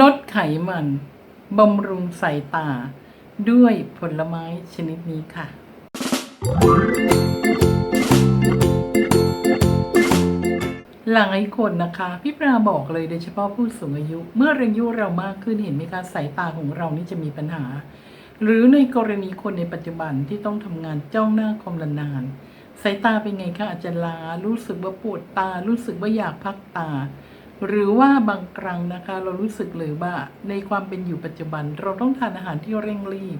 ลดไขมันบำรุงสายตา ด้วยผลไม้ชนิดนี้ค่ะ หลายคนนะคะ พี่ปราบอกเลยโดยเฉพาะผู้สูงอายุ เมื่ออายุเรามากขึ้นเห็นไหมคะสายตาของเรานี่จะมีปัญหา หรือในกรณีคนในปัจจุบันที่ต้องทำงานจ้องหน้าคอมนานๆสายตาเป็นไงคะอาจจะล้ารู้สึกว่าปวดตา รู้สึกว่าอยากพักตา หรือว่าบางครั้งนะคะเรารู้สึกเลยว่าในความเป็นอยู่ปัจจุบัน เราต้องทานอาหารที่เร่งรีบ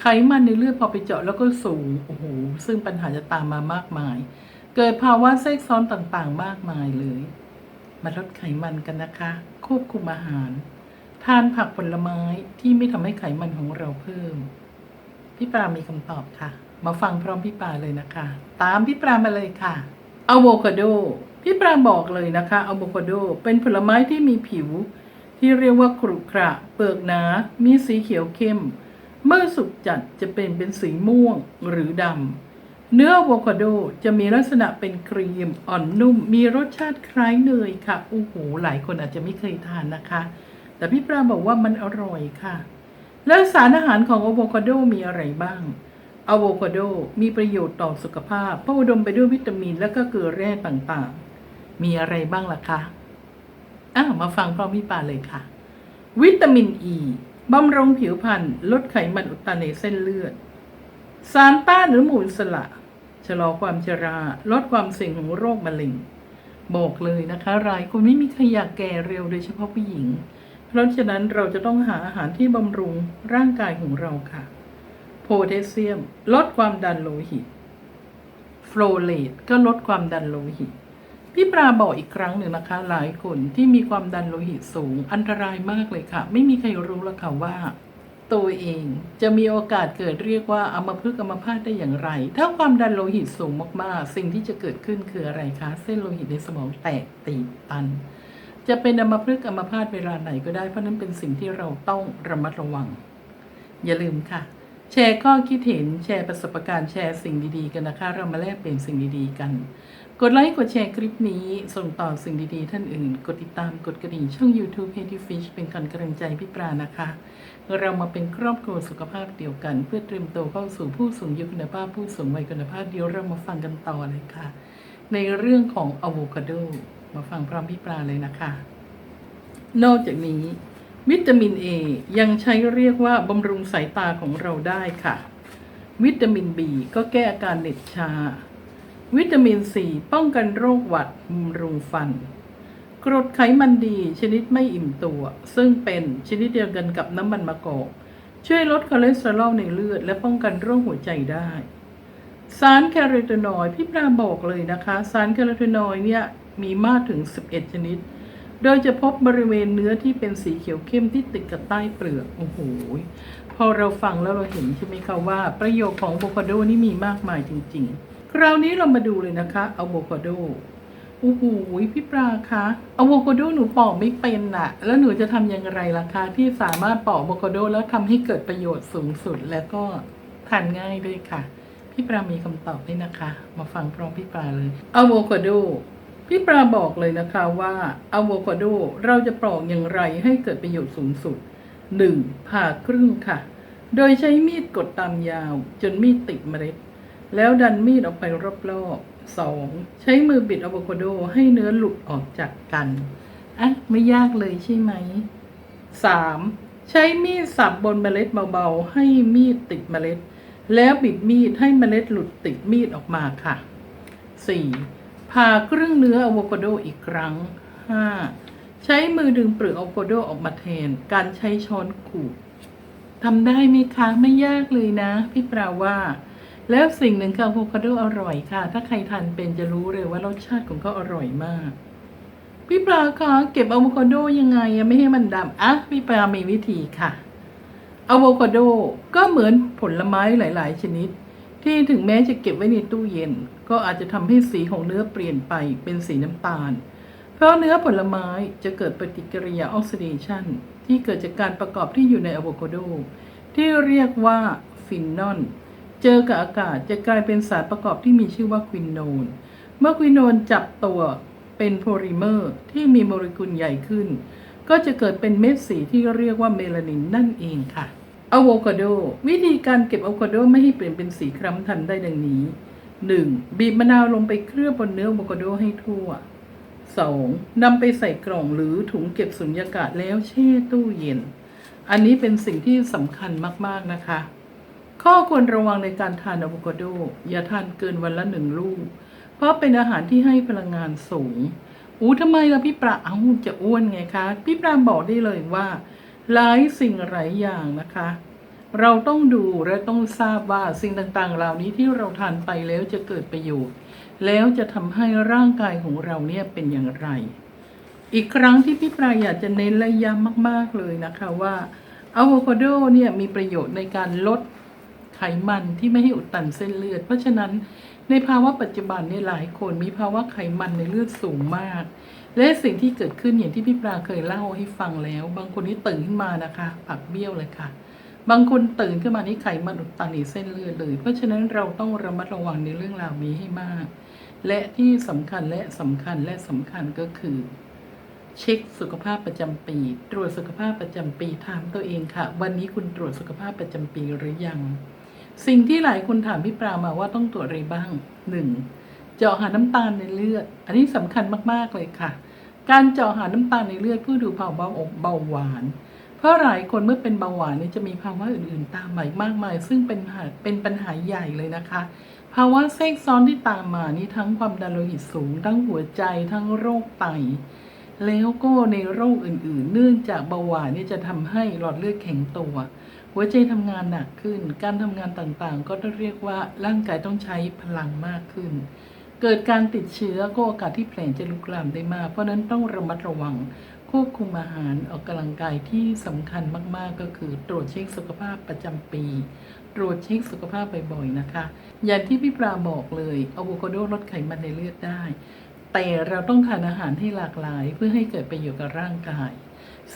ไขมันในเลือดพอไปเจาะแล้วก็สูงโอ้โหซึ่งปัญหาจะตามมามากมาย เกิดภาวะแทรกซ้อนต่างๆ มากมายเลย มาลดไขมันกันนะคะ ควบคุมอาหาร ทานผักผลไม้ที่ไม่ทำให้ไขมันของเราเพิ่ม พี่ปรามีคำตอบค่ะ มาฟังพร้อมพี่ปราเลยนะคะ ตามพี่ปรามาเลยค่ะอะโวคาโด พี่ปราบอกเลยนะคะอะโวคาโดเป็นผลไม้ที่มีผิว ที่เรียกว่าขรุขระ เปลือกหนา มีสีเขียวเข้ม เมื่อสุกจัดจะเป็นเป็นสีม่วงหรือดำเนื้ออะโวคาโดจะมีลักษณะเป็นครีมอ่อนนุ่ม มีรสชาติคล้ายเนยค่ะโอ้โหหลายคนอาจจะไม่เคยทานนะคะ แต่พี่ปราบอกว่ามันอร่อยค่ะ แล้วสารอาหารของอะโวคาโดมีอะไรบ้างอะโวคาโดมีประโยชน์ต่อสุขภาพเพราะอุดมไปด้วยวิตามินและก็เกลือแร่ต่างๆ มีอะไรบ้างล่ะคะอ้ามาฟังพร้อมพี่ปาเลยค่ะ วิตามินอ e, ีบำรุงผิวพรรณลดไขมันอุดตันในเส้นเลือด สารต้านหรือมูลสละชะลอความชรา ลดความเสี่ยงของโรคมะเร็ง บอกเลยนะคะหลายคนไม่มีใครอยากแก่เร็วโดยเฉพาะผู้หญิง เพราะฉะนั้นเราจะต้องหาอาหารที่บำรุงร่างกายของเราค่ะ โพแทสเซียม ลดความดันโลหิต โฟลเลตก็ลดความดันโลหิต พี่ปราบอกอีกครั้งหนึ่งนะคะ หลายคนที่มีความดันโลหิตสูงอันตรายมากเลยค่ะ ไม่มีใครรู้ล้วค่ะว่า ตัวเองจะมีโอกาสเกิดเรียกว่าอัมพฤกษ์อัมพาตได้อย่างไร ถ้าความดันโลหิตสูงมากๆ สิ่งที่จะเกิดขึ้นคืออะไรคะ เส้นโลหิตในสมองแตกตีบตัน จะเป็นอัมพฤกษ์อัมพาตเวลาไหนก็ได้เพราะนั้นเป็นสิ่งที่เราต้องระมัดระวัง อย่าลืมค่ะแชร์ข้อคิดเห็นแชร์ประสบการณ์แชร์สิ่งดีๆ กันนะคะ เรามาแลกเปลี่ยนสิ่งดีๆ กัน กดไลค์กดแชร์คลิปนี้ ส่งต่อสิ่งดีๆ ท่านอื่น กดติดตามกดกระดิ่งช่อง YouTube h e a d y Fish เป็นการกำลังใจพี่ปรานะคะ เรามาเป็นครอบครัวสุขภาพเดียวกัน เพื่อเตรียมตัวเข้าสู่ผู้สูงอายุคุณภาพผู้สูงวัยคุณภาพเดียวเรามาฟังกันต่อเลยค่ะ ในเรื่องของอะโวคาโดมาฟังพร้อมพี่ปราเลยนะคะ นอกจากนี้ วิตามิน A ยังใช้เรียกว่าบำรุงสายตาของเราได้ค่ะ วิตามิน B ก็แก้อาการเหน็บชา วิตามิน C ป้องกันโรคหวัดบำรุงฟัน กรดไขมันดีชนิดไม่อิ่มตัว ซึ่งเป็นชนิดเดียวกันกับน้ำมันมะกอก ช่วยลดคอเลสเตอรอลในเลือด และป้องกันโรคหัวใจได้ สารแคโรทีนอยด์พี่ปราบอกเลยนะคะ สารแคโรทีนอยด์เนี่ยมีมากถึง 11 ชนิด โดยจะพบบริเวณเนื้อที่เป็นสีเขียวเข้มที่ติดกับใต้เปลือก โอ้โห พอเราฟังแล้วเราเห็นใช่ไหมคะว่า ประโยชน์ของโวคาโดนี่มีมากมายจริง ๆ คราวนี้เรามาดูเลยนะคะอะโวคาโดโอ้โหพี่ปลาคะอะโวคาโดหนูปอกไม่เป็นอะแล้วหนูจะทำอย่างไรล่ะคะ ที่สามารถปอกอะโวคาโดแล้วทำให้เกิดประโยชน์สูงสุดแล้วก็ทานง่ายด้วยค่ะ พี่ปลามีคำตอบให้นะคะ มาฟังพร้อมพี่ปลาเลยอะโวคาโดพี่ปลาบอกเลยนะคะว่าอะโวคาโดเราจะปอกอย่างไรให้เกิดประโยชน์สูงสุด 1. ผ่าครึ่งค่ะ โดยใช้มีดกดตามยาวจนมีดติดเมล็ด แล้วดันมีดออกไปรอบๆ 2. ใช้มือบิดอะโวคาโดให้เนื้อหลุดออกจากกันอะไม่ยากเลยใช่ไหม 3. ใช้มีดสับบนเมล็ดเบาๆ ให้มีดติดเมล็ด แล้วบิดมีดให้เมล็ดหลุดติดมีดออกมาค่ะ 4. ผ่าครึ่งเนื้ออะโวคาโดอีกครั้ง 5. ใช้มือดึงเปลือกอะโวคาโดออกมาแทน การใช้ช้อนขูดทำได้ไหมคะ ไม่ยากเลยนะ พี่ปราว่า แล้วสิ่งหนึ่งคืออะโวคาโดอร่อยค่ะ ถ้าใครทานเป็นจะรู้เลยว่ารสชาติของเขาอร่อยมาก พี่ปลาคะเก็บอะโวคาโดยังไงไม่ให้มันดำอะพี่ปลามีวิธีค่ะอะโวคาโดก็เหมือนผลไม้หลาย ๆ ชนิด ที่ถึงแม้จะเก็บไว้ในตู้เย็น ก็อาจจะทำให้สีของเนื้อเปลี่ยนไปเป็นสีน้ำตาล เพราะเนื้อผลไม้จะเกิดปฏิกิริยาออกซิเดชันที่เกิดจากการประกอบที่อยู่ในอะโวคาโดที่เรียกว่าฟินนอล เจอกับอากาศจะกลายเป็นสารประกอบที่มีชื่อว่าควินโนน เมื่อควินโนนจับตัวเป็นโพลิเมอร์ที่มีโมเลกุลใหญ่ขึ้น ก็จะเกิดเป็นเม็ดสีที่เรียกว่าเมลานินนั่นเองค่ะอะโวคาโด วิธีการเก็บอะโวคาโดไม่ให้เปลี่ยนเป็นสีคล้ำทันได้ดังนี้ 1. บีบมะนาวลงไปเคลือบบนเนื้ออะโวคาโดให้ทั่ว 2. นำไปใส่กล่องหรือถุงเก็บสุญญากาศแล้วแช่ตู้เย็น อันนี้เป็นสิ่งที่สำคัญมาก ๆ นะคะ ข้อควรระวังในการทานอะโวคาโด อย่าทานเกินวันละหนึ่งลูก เพราะเป็นอาหารที่ให้พลังงานสูง อู้ทำไมล่ะพี่ปราเอ้าจะอ้วนไงคะ พี่ปราบอกได้เลยว่า หลายสิ่งหลายอย่างนะคะ เราต้องดูและต้องทราบว่าสิ่งต่างๆ เหล่านี้ที่เราทานไปแล้วจะเกิดประโยชน์ แล้วจะทำให้ร่างกายของเราเนี่ยเป็นอย่างไร อีกครั้งที่พี่ปราอยากจะเน้นและย้ำมาก ๆเลยนะคะว่าอะโวคาโดเนี่ยมีประโยชน์ในการลด มันที่ไม่ให้อุดตันเส้นเลือด เพราะฉะนั้นในภาวะปัจจุบันเนี่ยหลายคนมีภาวะไขมันในเลือดสูงมาก และสิ่งที่เกิดขึ้นอย่างที่พี่ปราเคยเล่าให้ฟังแล้ว บางคนนี่ตื่นขึ้นมานะคะปักเบี้ยวเลยค่ะ บางคนตื่นขึ้นมานี่ไขมันอุดตันในเส้นเลือดเลย เพราะฉะนั้นเราต้องระมัดระวังในเรื่องราวนี้ให้มาก และที่สำคัญและสำคัญและสำคัญก็คือเช็คสุขภาพประจำปี ตรวจสุขภาพประจำปีถามตัวเองค่ะ วันนี้คุณตรวจสุขภาพประจำปีหรือยัง สิ่งที่หลายคนถามพี่ปรามาว่าต้องตรวจอะไรบ้างหนึ่งเจาะหาน้ำตาลในเลือด อันนี้สำคัญมากๆเลยค่ะ การเจาะหาน้ำตาลในเลือดเพื่อดูภาวะเบาหวาน เพราะหลายคนเมื่อเป็นเบาหวานเนี่ยจะมีภาวะอื่นๆ ตามมาอีกมากมาย ซึ่งเป็นปัญหาเป็นปัญหาใหญ่เลยนะคะ ภาวะแทรกซ้อนที่ตามมานี่ทั้งความดันโลหิตสูง ทั้งหัวใจ ทั้งโรคไต แล้วก็ในโรคอื่นๆ เนื่องจากเบาหวานนี่จะทำให้หลอดเลือดแข็งตัว หัวใจทำงานหนักขึ้น การทำงานต่างๆ ก็ต้องเรียกว่าร่างกายต้องใช้พลังมากขึ้น เกิดการติดเชื้อก็โอกาสที่แผลจะลุกลามได้มาก เพราะฉะนั้นต้องระมัดระวังควบคุมอาหารออกกำลังกายที่สำคัญมาก ๆ ก็คือตรวจเช็คสุขภาพประจำปี ตรวจเช็คสุขภาพบ่อยๆนะคะ อย่างที่พี่ปลาบอกเลยอะโวคาโดลดไขมันในเลือดได้ แต่เราต้องทานอาหารให้หลากหลายเพื่อให้เกิดประโยชน์กับร่างกาย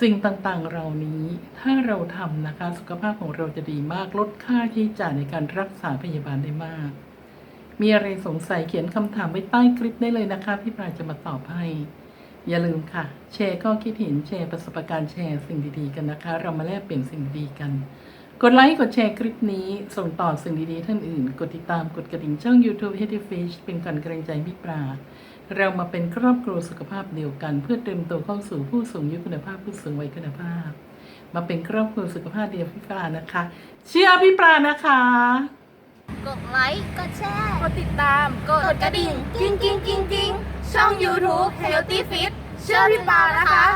สิ่งต่างๆเหล่านี้ถ้าเราทำนะคะ สุขภาพของเราจะดีมากลดค่าใช้จ่ายในการรักษาพยาบาลได้มาก มีอะไรสงสัยเขียนคำถามไว้ใต้คลิปได้เลยนะคะ พี่ปลาจะมาตอบให้ อย่าลืมค่ะ แชร์ข้อคิดเห็นแชร์ประสบการณ์แชร์สิ่งดีๆกันนะคะ เรามาแลกเปลี่ยนสิ่งดีๆกันกดไลค์ กดแชร์คลิปนี้ ส่งต่อสิ่งดีๆท่านอื่น กดติดตามกดกระดิ่งช่อง YouTube h e a d y Fish เป็นการเกรงใจพี่ปลา เรามาเป็นครอบครัวสุขภาพเดียวกัน เพื่อเตรียมตัวเข้าสู่ผู้สูงอายุคุณภาพผู้สูงวัยคุณภาพ มาเป็นครอบครัวสุขภาพเดียวพี่ปลานะคะ เชื่อพี่ปลานะคะ กดไลค์ กดแชร์ กดติดตาม กดกระดิ่ง กิ้งกิ้งกิ้งกิ้งช่อง YouTube Healthy Fit เชื่อพี่ปานะคะ